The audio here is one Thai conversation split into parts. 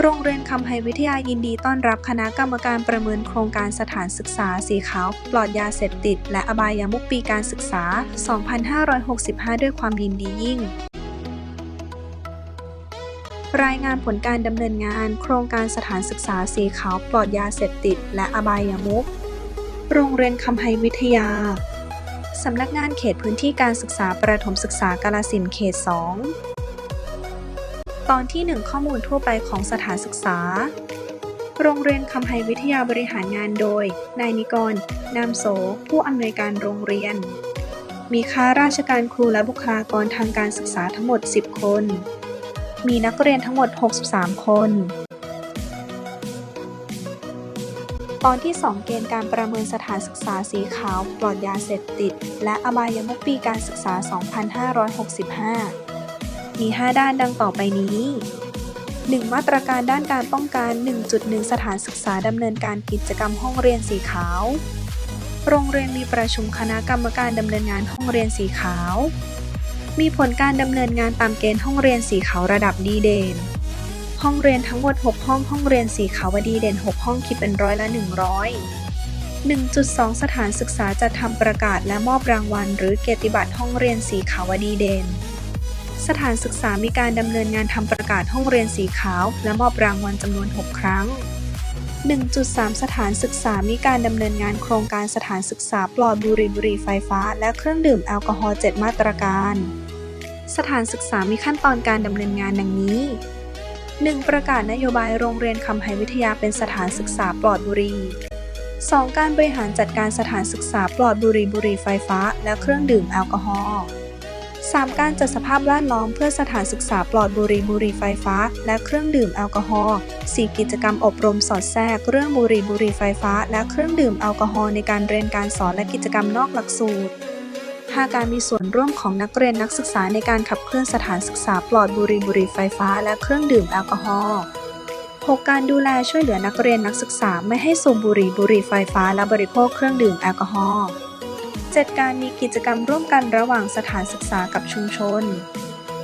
โรงเรียนคำไฮวิทยายินดีต้อนรับคณะกรรมการประเมินโครงการสถานศึกษาสีขาว ปลอดยาเสพติด และอบายามุขปีการศึกษา 2565 ด้วยความยินดียิ่ง รายงานผลการดำเนินงาน โครงการสถานศึกษาสีขาวปลอดยาเสพติด และอบายามุขโรงเรียนคำไฮวิทยา สำนักงานเขตพื้นที่การศึกษาประถมศึกษากาลสินเขต 2 ตอนที่ 1 ข้อมูลทั่วไปของสถานศึกษา โรงเรียนคำไฮวิทยาบริหารงานโดย นายนิกร นามโส ผู้อำนวยการโรงเรียน มีข้าราชการครูและบุคลากรทางการศึกษาทั้งหมด 10 คน มีนักเรียนทั้งหมด 63 คน ตอนที่ 2 เกณฑ์การประเมินสถานศึกษาสีขาว ปลอดยาเสพติด และอบายมุขปีการศึกษา 2565 มี 5 ด้านดังต่อไปนี้ 1. มาตรการด้านการป้องกัน 1.1 สถานศึกษาดำเนินการกิจกรรมห้องเรียนสีขาว โรงเรียนมีประชุมคณะกรรมการดำเนินงานห้องเรียนสีขาว มีผลการดำเนินงานตามเกณฑ์ห้องเรียนสีขาวระดับดีเด่น ห้องเรียนทั้งหมด 6 ห้องห้องเรียนสีขาวดีเด่น 6 ห้องคิดเป็นร้อยละ 100 1.2 สถานศึกษาจะทำประกาศและมอบรางวัล หรือเกียรติบัตรห้องเรียนสีขาวดีเด่น สถานศึกษามีการดำเนินงานทำประกาศห้องเรียนสีขาว และมอบรางวัลจำนวน 6 ครั้ง 1.3 สถานศึกษามีการดำเนินงานโครงการสถานศึกษาปลอดบุหรี่บุหรี่ไฟฟ้า และเครื่องดื่มแอลกอฮอล์7มาตรการ สถานศึกษามีขั้นตอนการดำเนินงานดังนี้ 1. ประกาศนโยบายโรงเรียนคำไฮวิทยาเป็นสถานศึกษาปลอดบุหรี่ 2. การบริหารจัดการสถานศึกษาปลอดบุหรี่บุหรี่ไฟฟ้า และเครื่องดื่มแอลกอฮอล์ 3. การจัดสภาพแวดล้อมเพื่อสถานศึกษาปลอดบุหรี่บุหรี่ไฟฟ้า และเครื่องดื่มแอลกอฮอล์ 4. กิจกรรมอบรมสอดแทรกเรื่องบุหรี่บุหรี่ไฟฟ้า และเครื่องดื่มแอลกอฮอล์ในการเรียนการสอนและกิจกรรมนอกหลักสูตร 5. การมีส่วนร่วมของนักเรียนนักศึกษาในการขับเคลื่อนสถานศึกษาปลอดบุหรี่บุหรี่ไฟฟ้า และเครื่องดื่มแอลกอฮอล์ 6. การดูแลช่วยเหลือนักเรียนนักศึกษาไม่ให้สูบบุหรี่บุหรี่ไฟฟ้า และบริโภคเครื่องดื่มแอลกอฮอล์ 7. การมีกิจกรรมร่วมกันระหว่างสถานศึกษากับชุมชน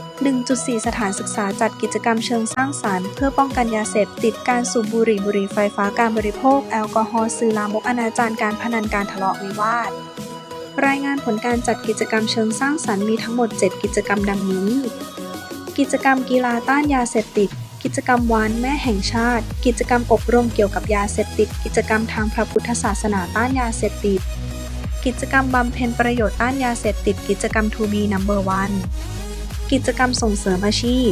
1.4 สถานศึกษาจัดกิจกรรมเชิงสร้างสรรค์เพื่อป้องกันยาเสพติดการสูบบุหรี่บุหรี่ไฟฟ้าการบริโภค แอลกอฮอล์สื่อลามกอนาจารการพนันการทะเลาะวิวาท รายงานผลการจัดกิจกรรมเชิงสร้างสรรค์มีทั้งหมด 7 กิจกรรมดังนี้ กิจกรรมกีฬาต้านยาเสพติด กิจกรรมวันแม่แห่งชาติ กิจกรรมอบรมเกี่ยวกับยาเสพติด กิจกรรมทางพระพุทธศาสนาต้านยาเสพติด กิจกรรมบำเพ็ญประโยชน์ต้านยาเสพติดกิจกรรม To be number one กิจกรรมส่งเสริมอาชีพ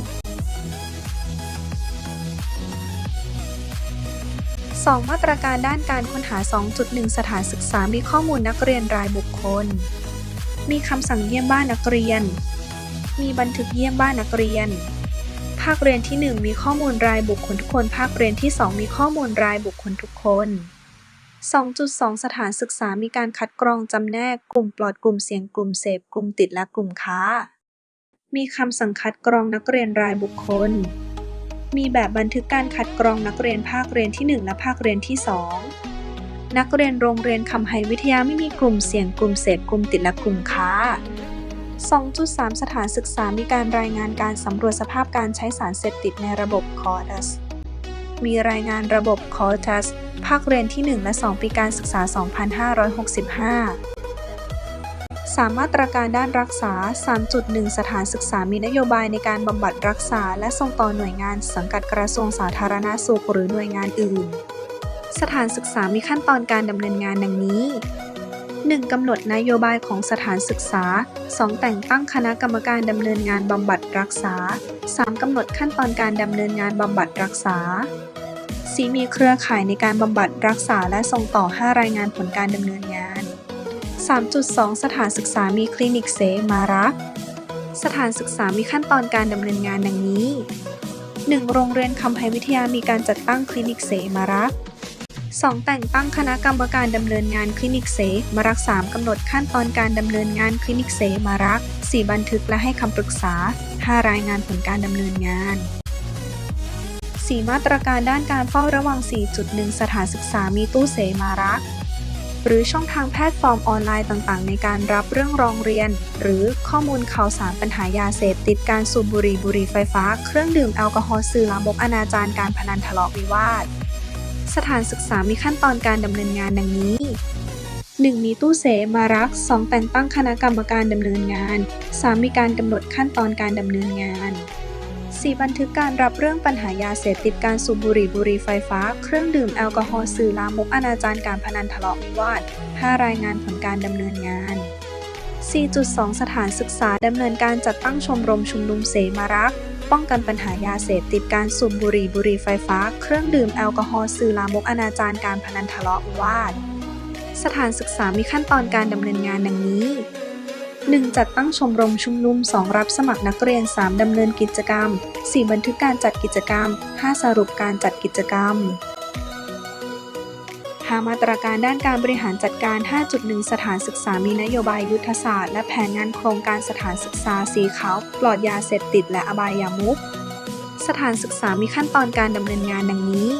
2. มาตรการด้านการค้นหา 2.1 สถานศึกษา มีข้อมูลนักเรียนรายบุคคล มีคำสั่งเยี่ยมบ้านนักเรียน มีบันทึกเยี่ยมบ้านนักเรียน ภาคเรียนที่ 1 มีข้อมูลรายบุคคลทุกคน ภาคเรียนที่ 2 มีข้อมูลรายบุคคลทุกคน 2.2 สถานศึกษามีการคัดกรองจำแนก กลุ่มปลอด กลุ่มเสี่ยง กลุ่มเสพ กลุ่มติด และกลุ่มค้า มีคำสั่งคัดกรองนักเรียนรายบุคคล มีแบบบันทึกการคัดกรองนักเรียนภาคเรียนที่ 1 และภาคเรียนที่ 2 นักเรียนโรงเรียนคำไฮวิทยาไม่มีกลุ่มเสี่ยง กลุ่มเสพ กลุ่มติด และกลุ่มค้า 2.3 สถานศึกษามีการรายงานการสำรวจสภาพการใช้สารเสพติดในระบบ CORTUS มีรายงานระบบคอร์ทัสภาคเรียนที่ 1 และ 2 ปีการศึกษา 2565 3 มาตรการด้านรักษา 3.1 สถานศึกษา มีนโยบายในการบำบัดรักษา และส่งต่อหน่วยงานสังกัดกระทรวงสาธารณสุขหรือหน่วยงานอื่น สถานศึกษามีขั้นตอนการดำเนินงานดังนี้ 1. กำหนดนโยบายของสถานศึกษา 2. แต่งตั้งคณะกรรมการดำเนินงานบำบัดรักษา 3. กำหนดขั้นตอนการดำเนินงานบำบัดรักษา 4. มีเครือข่ายในการบำบัดรักษาและส่งต่อ5รายงานผลการดำเนินงาน 3.2 สถานศึกษามีคลินิกเสมารักสถานศึกษามีขั้นตอนการดำเนินงานดังนี้ 1. โรงเรียนคำไฮวิทยามีการจัดตั้งคลินิกเสมารัก 2. แต่งตั้งคณะกรรมการดำเนินงานคลินิกเสมารัก 3. กำหนดขั้นตอนการดำเนินงานคลินิกเสมารัก 4. บันทึกและให้คำปรึกษา 5. รายงานผลการดำเนินงาน 4. มาตรการด้านการเฝ้าระวัง 4.1 สถานศึกษามีตู้เสมารัก หรือช่องทางแพลตฟอร์มออนไลน์ต่างๆ ในการรับเรื่องร้องเรียน หรือข้อมูลข่าวสารปัญหายาเสพติดการสูบบุหรี่บุหรี่ไฟฟ้า เครื่องดื่มแอลกอฮอล์สื่อลามกอนาจารการพนันทะเลาะวิวาท สถานศึกษามีขั้นตอนการดำเนินงานดังนี้ 1. มีตู้เสมารัก 2. แต่งตั้งคณะกรรมการดำเนินงาน 3. มีการกำหนดขั้นตอนการดำเนินงาน 4. บันทึกการรับเรื่องปัญหายาเสพติดการสูบบุหรี่บุหรี่ไฟฟ้า เครื่องดื่มแอลกอฮอล์สื่อลามกอนาจารการพนันทะเลาะวิวาท 5. รายงานผลการดำเนินงาน 4.2 สถานศึกษาดำเนินการจัดตั้งชมรมชุมนุมเสมารัก ป้องกันปัญหายาเสพติดการสูบบุหรี่บุหรี่ไฟฟ้า เครื่องดื่มแอลกอฮอล์สื่อลามกอนาจารการพนันทะเลาะวาด สถานศึกษามีขั้นตอนการดำเนินงานดังนี้ 1. จัดตั้งชมรมชุมนุม 2. รับสมัครนักเรียน 3. ดำเนินกิจกรรม 4. บันทึกการจัดกิจกรรม 5. สรุปการจัดกิจกรรม 5. มาตรการด้านการบริหารจัดการ 5.1 สถานศึกษามีนโยบายยุทธศาสตร์ และแผนงานโครงการสถานศึกษาสีขาวปลอดยาเสพติดและอบายามุขสถานศึกษามีขั้นตอนการดำเนินงานดังนี้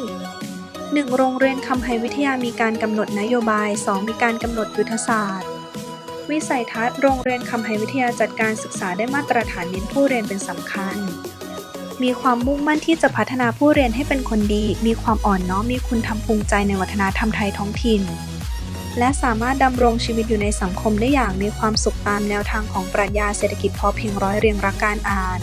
1. โรงเรียนคำไฮวิทยามีการกำหนดนโยบาย 2. มีการกำหนดยุทธศาสตร์ วิสัยทัศน์โรงเรียนคำไฮวิทยาจัดการศึกษาได้มาตรฐานเน้นผู้เรียนเป็นสำคัญ มีความมุ่งมั่นที่จะพัฒนาผู้เรียนให้เป็นคนดี มีความอ่อนน้อม มีคุณธรรมภูมิใจในวัฒนธรรมไทยท้องถิ่น และสามารถดำรงชีวิตอยู่ในสังคมได้อย่างมีความสุขตามแนวทางของปรัชญาเศรษฐกิจพอเพียงร้อยเรียงรักการอ่าน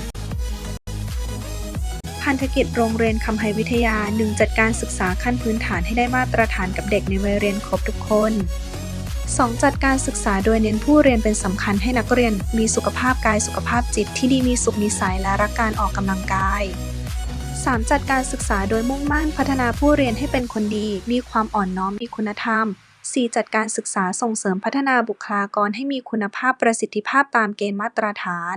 พันธกิจโรงเรียนคำไฮวิทยา 1. จัดการศึกษาขั้นพื้นฐานให้ได้มาตรฐานกับเด็กในวัยเรียนครบทุกคน 2. จัดการศึกษาโดยเน้นผู้เรียนเป็นสำคัญให้นักเรียน มีสุขภาพกายสุขภาพจิตที่ดีมีสุขนิสัยและรักการออกกำลังกาย 3. จัดการศึกษาโดยมุ่งมั่นพัฒนาผู้เรียนให้เป็นคนดี มีความอ่อนน้อมมีคุณธรรม 4. จัดการศึกษาส่งเสริมพัฒนาบุคลากรให้มีคุณภาพประสิทธิภาพตามเกณฑ์มาตรฐาน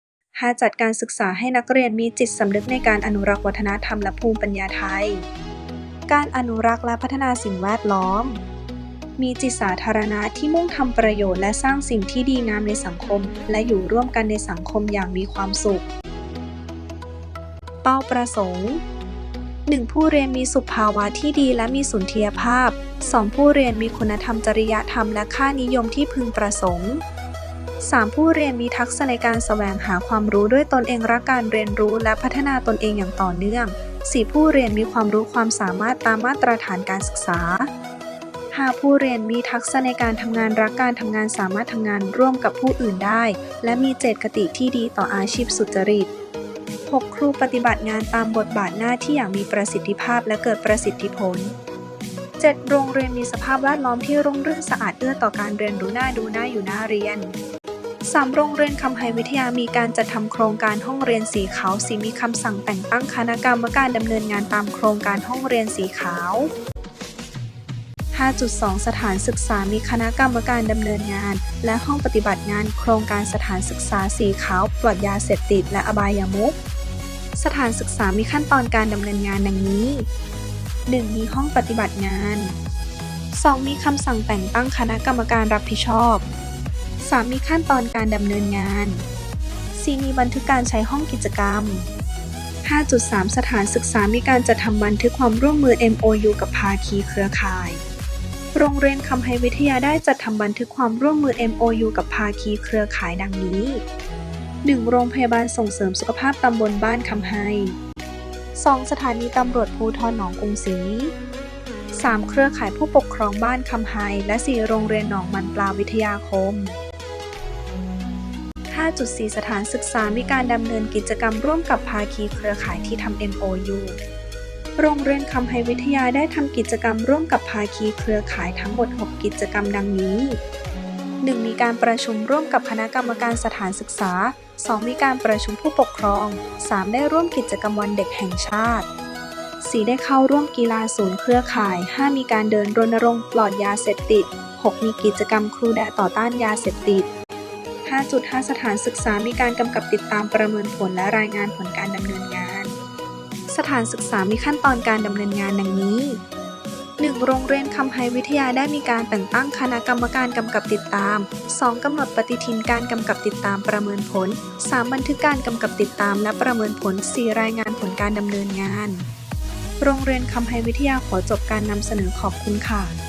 5. จัดการศึกษาให้นักเรียนมีจิตสำนึกในการอนุรักษ์วัฒนธรรมและภูมิปัญญาไทย การอนุรักษ์และพัฒนาสิ่งแวดล้อม มีจิตสาธารณะที่มุ่งทำประโยชน์และสร้างสิ่งที่ดีงามในสังคม และอยู่ร่วมกันในสังคมอย่างมีความสุข เป้าประสงค์ 1. ผู้เรียนมีสุขภาวะที่ดีและมีสุนทรียภาพ 2. ผู้เรียนมีคุณธรรมจริยธรรมและค่านิยมที่พึงประสงค์ 3. ผู้เรียนมีทักษะในการแสวงหาความรู้ด้วยตนเองรักการเรียนรู้และพัฒนาตนเองอย่างต่อเนื่อง 4. ผู้เรียนมีความรู้ความสามารถตามมาตรฐานการศึกษา 5. ผู้เรียนมีทักษะในการทำงานรักการทำงานสามารถทำงานร่วมกับผู้อื่นได้ และมีเจตคติที่ดีต่ออาชีพสุจริต 6. ครูปฏิบัติงานตามบทบาทหน้าที่อย่างมีประสิทธิภาพและเกิดประสิทธิผล 7. โรงเรียนมีสภาพแวดล้อมที่ร่มรื่นสะอาดเอื้อต่อการเรียนรู้น่าดูน่าอยู่น่าเรียน 3. โรงเรียนคำไฮวิทยามีการจัดทำโครงการห้องเรียนสีขาวสีมีคำสั่งแต่งตั้งคณะกรรมการดำเนินงานตามโครงการห้องเรียนสีขาว 5.2 สถานศึกษามีคณะกรรมการดำเนินงาน และห้องปฏิบัติงานโครงการสถานศึกษาสีขาวปลอดยาเสพติดและอบายามุขสถานศึกษามีขั้นตอนการดำเนินงานดังนี้ 1. มีห้องปฏิบัติงาน 2. มีคำสั่งแต่งตั้งคณะกรรมการรับผิดชอบ 3. มีขั้นตอนการดำเนินงาน 4. มีบันทึกการใช้ห้องกิจกรรม 5.3 สถานศึกษามีการจัดทำบันทึกความร่วมมือ MOU กับภาคีเครือข่าย โรงเรียนคำไฮวิทยาได้จัดทำบันทึกความร่วมมือ MOU กับภาคีเครือข่ายดังนี้ 1. โรงพยาบาลส่งเสริมสุขภาพตำบลบ้านคำไฮ 2. สถานีตำรวจภูธรหนองกรุงศรี 3. เครือข่ายผู้ปกครองบ้านคำไฮ และ 4. โรงเรียนหนองมันปลาวิทยาคม 5.4 สถานศึกษามีการดำเนินกิจกรรมร่วมกับภาคีเครือข่ายที่ทำ MOU โรงเรียนคำไฮวิทยาได้ทำกิจกรรมร่วมกับภาคีเครือข่ายทั้งหมด 6 กิจกรรมดังนี้ 1. มีการประชุมร่วมกับคณะกรรมการสถานศึกษา 2. มีการประชุมผู้ปกครอง 3. ได้ร่วมกิจกรรมวันเด็กแห่งชาติ 4. ได้เข้าร่วมกีฬาศูนย์เครือข่าย 5. มีการเดินรณรงค์ปลอดยาเสพติด 6. มีกิจกรรมครูแดะต่อต้านยาเสพติด 5.5 สถานศึกษามีการกำกับติดตามประเมินผลและรายงานผลการดำเนินงาน สถานศึกษามีขั้นตอนการดำเนินงานดังนี้ 1. โรงเรียนคำไฮวิทยาได้มีการแต่งตั้งคณะกรรมการกำกับติดตาม 2. กำหนดปฏิทินการกำกับติดตามประเมินผล 3. บันทึกการกำกับติดตามและประเมินผล 4. รายงานผลการดำเนินงาน โรงเรียนคำไฮวิทยาขอจบการนำเสนอขอบคุณค่ะ